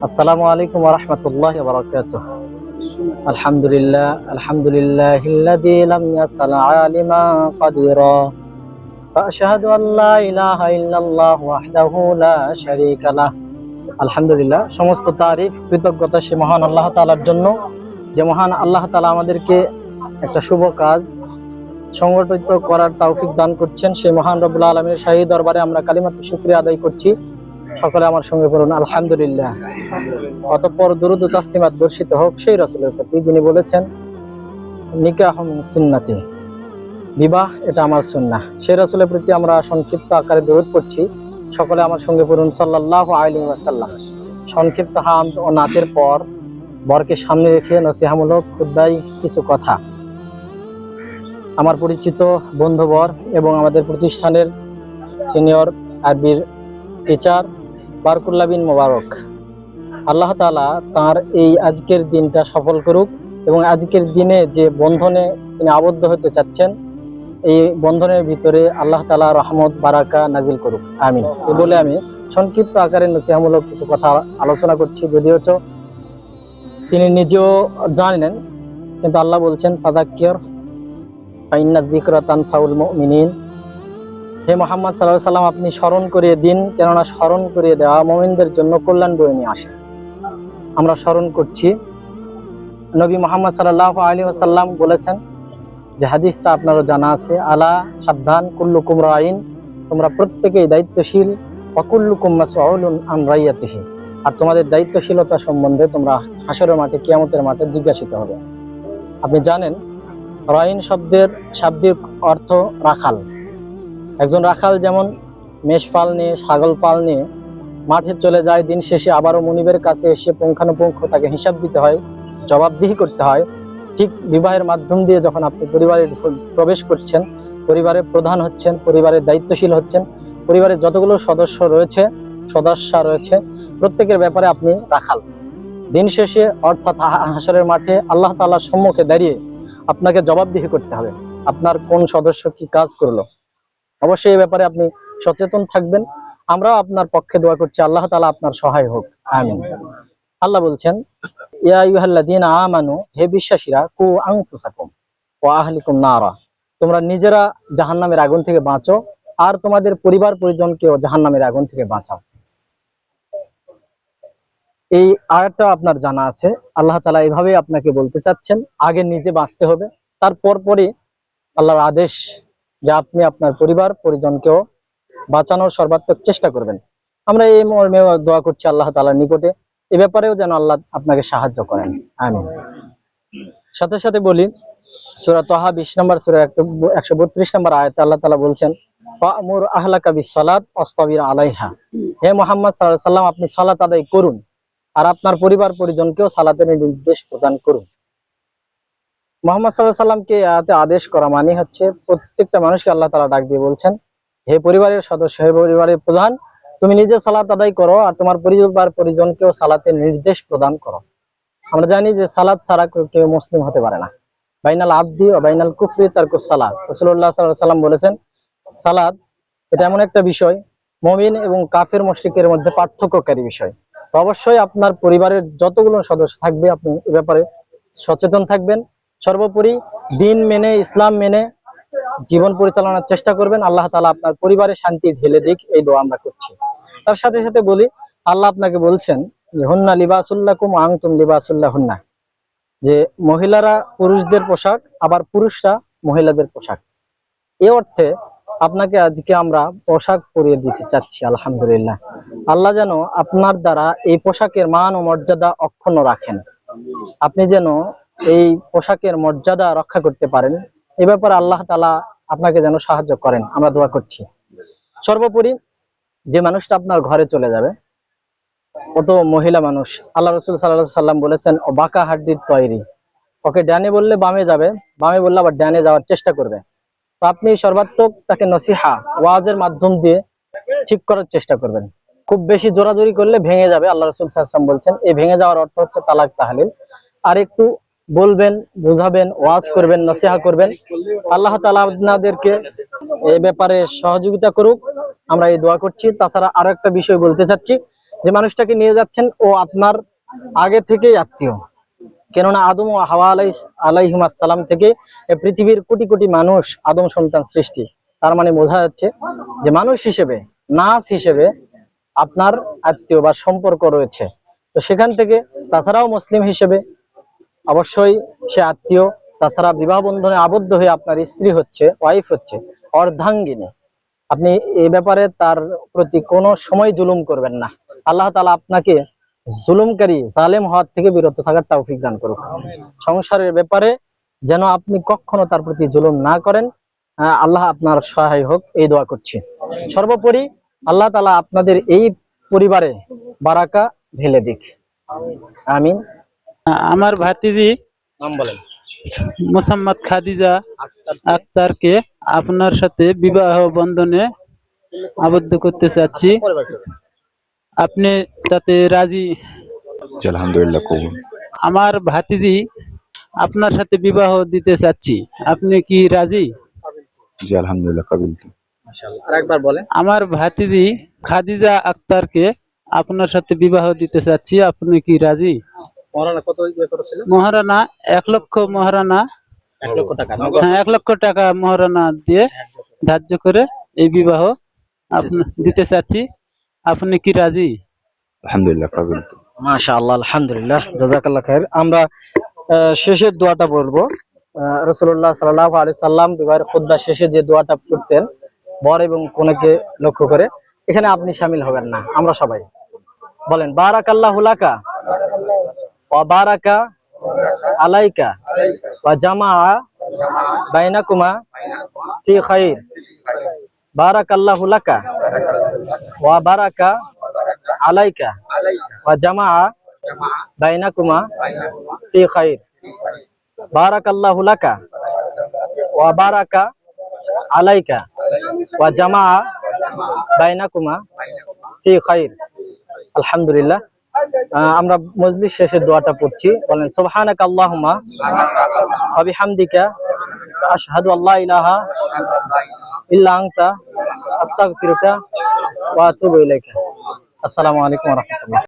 السلام عليكم ورحمة الله وبركاته الحمد لله الحمد لله الذي لم يصل عالما قديرا فأشهد أن لا إله إلا الله وحده لا شريك له الحمد সমস্ত شمس কৃতজ্ঞতা সে মহান আল্লাহ الله জন্য যে মহান আল্লাহ তাআলা আমাদেরকে একটা শুভ কাজ সংগঠিত করার তৌফিক দান করছেন সেই মহান রব্বুল আলমের শাহী দরবারে আমরা কালিমাত শুক্রিয়া আদায় করছি সকলে আমার সঙ্গে বলুন আলহামদুলিল্লাহ। অতঃপর দুরুদ ও তাসলিমাত বর্ষিত হোক, সেই রসুলের প্রতি যিনি বলেছেন নিকাহ সুন্নাতি। বিবাহ, এটা আমার সুন্নাহ। সেই রসুলের প্রতি আমরা সংক্ষিপ্ত আকারে দরুদ পড়ছি। সকলে আমার সঙ্গে পড়ুন, সাল্লাল্লাহু আলাইহি ওয়াসাল্লাম। সংক্ষিপ্ত হাম ও নাতের পর বরকে সামনে রেখে নসিহামূলক খুদ্াই কিছু কথা। আমার পরিচিত বন্ধুবর এবং আমাদের প্রতিষ্ঠানের সিনিয়র আরবির টিচার বারকুল্লা বিন মোবারক। আল্লাহ তালা তার এই আজকের দিনটা সফল করুক এবং আজকের দিনে যে বন্ধনে তিনি আবদ্ধ হতে চাচ্ছেন, এই বন্ধনের ভিতরে আল্লাহ তালা রহমত, বারাকা নাজিল করুক। আমি এ বলে আমি সংক্ষিপ্ত আকারে নসিহামূলক কিছু কথা আলোচনা করছি। যদিও তো তিনি নিজেও জানেন, কিন্তু আল্লাহ বলছেন ফাদাক্কিয়র ফাইন্না যিকরা তানফাউল মুমিনিন। হে মোহাম্মদ সাল্লাহ সাল্লাম আপনি স্মরণ করিয়ে দিন, কেননা স্মরণ করিয়ে দেওয়া মোমিনদের জন্য কল্যাণ বয়ে নিয়ে আসে। আমরা স্মরণ করছি, নবী মোহাম্মদ সাল্লাহ আলী সাল্লাম বলেছেন যে হাদিসটা আপনারও জানা আছে, আলা সাবধান কুল্লুকুম রাইন তোমরা প্রত্যেকেই দায়িত্বশীল অকুল্লুকুম মাসউলুন আন রাইয়াতিহি। আর তোমাদের দায়িত্বশীলতা সম্বন্ধে তোমরা হাসরের মাঠে, কিয়ামতের মাঠে জিজ্ঞাসিত হবে। আপনি জানেন, রাইন শব্দের শাব্দিক অর্থ রাখাল। একজন রাখাল যেমন মেষ পাল নিয়ে, ছাগল পাল নিয়ে মাঠে চলে যায়, দিন শেষে আবারও মনিবের কাছে এসে পুঙ্খানুপুঙ্খ তাকে হিসাব দিতে হয়, জবাবদিহি করতে হয়। ঠিক বিবাহের মাধ্যম দিয়ে যখন আপনি পরিবারে প্রবেশ করছেন, পরিবারের প্রধান হচ্ছেন, পরিবারের দায়িত্বশীল হচ্ছেন, পরিবারের যতগুলো সদস্য রয়েছে, সদস্যা রয়েছে, প্রত্যেকের ব্যাপারে আপনি রাখাল। দিন শেষে অর্থাৎ হাসরের মাঠে আল্লাহ তাআলার সম্মুখে দাঁড়িয়ে আপনাকে জবাবদিহি করতে হবে। আপনার কোন সদস্য কি কাজ করল? অবশ্যই এই ব্যাপারে আপনি সচেতন থাকবেন। আমরাও আপনার পক্ষে দোয়া করছি। আল্লাহ তাআলা আপনার সহায় হোক। আমিন। আল্লাহ বলছেন আমানু, হে বিশ্বাসীরা, কু ওয়া আহলিকুম নারা। তোমরা নিজেরা জাহান্নামের আগুন থেকে বাঁচো আর তোমাদের পরিবার পরিজনকেও জাহান্নামের আগুন থেকে বাঁচাও। এই আয়াতটা আপনার জানা আছে। আল্লাহ তালা এইভাবে আপনাকে বলতে চাচ্ছেন, আগে নিজে বাঁচতে হবে, তারপর পরে আল্লাহর আদেশ যে আপনি আপনার পরিবার, পরিজনকেও বাঁচানোর সর্বাত্মক চেষ্টা করবেন। আমরা এই মর্মে দোয়া করছি আল্লাহ তাআলার নিকটে। এ ব্যাপারেও যেন আল্লাহ আপনাকে সাহায্য করেন। আমিন। সাথে সাথে বলি, সূরা তাহা বিশ নম্বর, সূরা একশো বত্রিশ নম্বর আয়াতে আল্লাহ তাআলা বলছেন আলাইহা। হে মোহাম্মদ সাল্লাম আপনি সালাত আদায় করুন, আর আপনার পরিবার, পরিজনকেও সালাতের নির্দেশ প্রদান করুন। মোহাম্মদ সাল্লাহ সাল্লামকে আয়াতে আদেশ করা মানে হচ্ছে প্রত্যেকটা মানুষকে আল্লাহ তাআলা ডাক দিয়ে বলছেন, হে পরিবারের সদস্য, হে পরিবারের প্রধান, তুমি নিজে সালাত আদায় করো আর তোমার পরিবার পরিজনকেও সালাতের নির্দেশ প্রদান করো। আমরা জানি যে সালাত ছাড়া কেউ- মুসলিম হতে পারে না। বাইনাল আব্দি ও বাইনাল কুফরি তারকুস সালাত। রসুল্লাহ সাল্লাহ সাল্লাম বলেছেন সালাদ এটা এমন একটা বিষয়, মমিন এবং কাফের মুশরিকের মধ্যে পার্থক্যকারী বিষয়। অবশ্যই আপনার পরিবারের যতগুলো সদস্য থাকবে, আপনি এ ব্যাপারে সচেতন থাকবেন। সর্বোপরি দিন মেনে, ইসলাম মেনে জীবন পরিচালনার চেষ্টা করবেন। আল্লাহ তাআলা আপনার পরিবারের শান্তি ঢেলে দিক, এই দোয়া আমরা করছি। তার সাথে সাথে বলি, আল্লাহ আপনাকে বলছেন হুন্না লিবাসুল্লাকুম আংতুম লিবাসুল্লাহ হুন্না যে, মহিলারা পুরুষদের পোশাক, আবার পুরুষরা মহিলাদের পোশাক। এ অর্থে আপনাকে আজকে আমরা পোশাক পরিয়ে দিতে চাচ্ছি, আলহামদুলিল্লাহ। আল্লাহ যেন আপনার দ্বারা এই পোশাকের মান ও মর্যাদা অক্ষুণ্ণ রাখেন। আপনি যেন এই পোশাকের মর্যাদা রক্ষা করতে পারেন। এ ব্যাপারে আল্লাহ তাআলা আপনাকে যেন সাহায্য করেন। আমরা দোয়া করছি। সর্বোপরি যে মানুষটা আপনার ঘরে চলে যাবে, ও তো মহিলা মানুষ। আল্লাহ রসুল সাল্লাহ সাল্লাম বলেছেন, ও বাঁকা হাড্ডির তৈরি। ওকে ডানে বললে বামে যাবে, বামে বললে আবার ডানে যাওয়ার চেষ্টা করবে। তো আপনি সর্বাত্মক তাকে নসিহা, ওয়াজের মাধ্যম দিয়ে ঠিক করার চেষ্টা করবেন। খুব বেশি জোরাজোরি করলে ভেঙে যাবে, আল্লাহ রসুল সাল্লাম বলছেন। এই ভেঙে যাওয়ার অর্থ হচ্ছে তালাক তাহলিল আর একটু বলবেন বুঝাবেন ওয়াজ করবেন নসিহা করবেন। আল্লাহ তাআলা আপনাদেরকে এই ব্যাপারে সহযোগিতা করুক। আমরা এই দোয়া করছি। তাছাড়া আরও একটা বিষয় বলতে চাচ্ছি যে মানুষটাকে নিয়ে যাচ্ছেন ও আপনার আগে থেকেই আত্মীয়। কেননা আদম ও হাওয়া আলাই আলাইহিম আসসালাম থেকে পৃথিবীর কোটি কোটি মানুষ আদম সন্তান সৃষ্টি। তার মানে বোঝা যাচ্ছে যে মানুষ হিসেবে নাচ হিসেবে আপনার আত্মীয় বা সম্পর্ক রয়েছে। তো সেখান থেকে তাছাড়াও মুসলিম হিসেবে অবশ্যই সে আত্মীয় তাছাড়া বিবাহ বন্ধনে আবদ্ধ হয়ে আপনার স্ত্রী হচ্ছে ওয়াইফ হচ্ছে অর্ধাঙ্গিনী। আপনি এ ব্যাপারে তার প্রতি কোনো সময় জুলুম করবেন না। আল্লাহ তালা আপনাকে জুলুমকারী জালেম হওয়ার থেকে বিরত থাকার তৌফিক দান করুক। সংসারের ব্যাপারে যেন আপনি কখনো তার প্রতি জুলুম না করেন আল্লাহ আপনার সহায় হোক এই দোয়া করছি। সর্বোপরি আল্লাহ তালা আপনাদের এই পরিবারে বারাকা ঢেলে দিক। আমিন। আমার ভাতিজি নাম বলেন। মোসাম্মদ খাদিজা আক্তারকে। আপনার সাথে বিবাহ বন্ধনে আবদ্ধ করতে চাচ্ছি। আপনি তাতে রাজি? জি আলহামদুলিল্লাহ কবুল। আমার ভাতিজি আপনার সাথে বিবাহ দিতে চাচ্ছি। আপনি কি রাজি? জি আলহামদুলিল্লাহ কাবিল। আরেকবার বলেন। আমার ভাতিজি খাদিজা আক্তারকে আপনার সাথে বিবাহ দিতে চাচ্ছি। আপনি কি রাজি? কত ইয়ে করেছিল? মহারানা এক লক্ষ মহারানা এক লক্ষ টাকা হ্যাঁ এক লক্ষ টাকা মহারানা দিয়ে ধার্য করে এই বিবাহ দিতে চাচ্ছি। আপনি কি রাজি? আলহামদুলিল্লাহ কাবিল আলহামদুলিল্লাহ আমরা আহ, শেষের দোয়াটা বলব। রসুল্লাহ সাল্লাহ আলি সাল্লাম বিবাহের খুদ্া শেষে যে দোয়াটা করতেন বর এবং কনেকে লক্ষ্য করে এখানে আপনি সামিল হবেন না আমরা সবাই। বলেন বারাক আল্লাহ লাকা। ওয়া বারাকা আলাইকা ওয়া জামা বাইনাকুমা ফি খাইর বারাক আল্লাহ লাকা ওয়া বারাকা আলাইকা ওয়া জামা বাইনাকুমা ফি খাইর বারাকাল্লাহু লাকা ওয়া বারাকা আলাইকা ওয়া জামা আমরা মজলিস শেষে দোয়াটা পড়ছি। বলেন, সুবহানাকা আল্লাহুম্মা ওয়া বিহামদিকা আশহাদু আল্লা ইলাহা ইল্লা আনতা আস্তাগফিরুকা ওয়া আতুবু ইলাইকা। আসসালামু আলাইকুম ওয়া রাহমাতুল্লাহ।